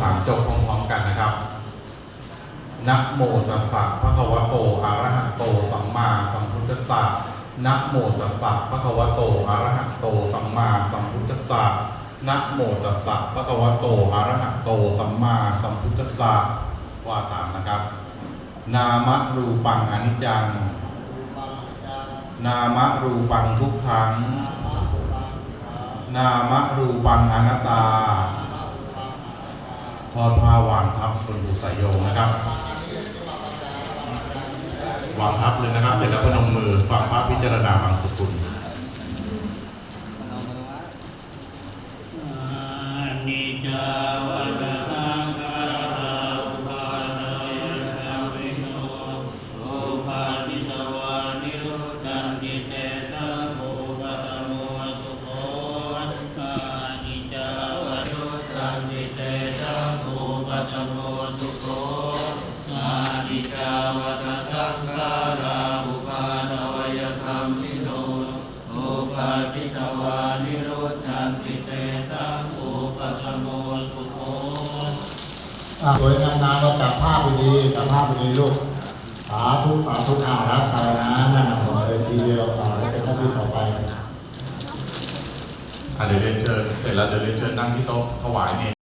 สามจบพร้อมๆกันนะครับนะโมตัสสะภะคะวะโตอะระหะโตสัมมาสัมพุทธัสสะนะโมตัสสะภะคะวะโตอะระหะโตสัมมาสัมพุทธัสสะนะโมตัสสะภะคะวะโตอะระหะโตสัมมาสัมพุทธัสสะว่าตามนะครับ นามะรูปังอนิจจัง นามะรูปังทุกขังนามะรูปังอนัตตา ทอดผ้าวางทับบนบุษยโยงนะครับวางทับเลยนะครับเสร็จแล้วพนมมือฟังพระพิจารณาบางสกุลนิจาว เตตังโอปัสโมสุโขอะสวยงามๆเราจับภาพดีจับภาพดีลูกสาธุสาธุข่าวรับไปนะนั่นนะผมเป็นทีเดียวต่อแล้วเป็นหน้าที่ต่อไปอะเดี๋ยวเรียนเชิญเสร็จแล้วเดี๋ยวเรียนเชิญนั่งที่โต๊ะถวายเนร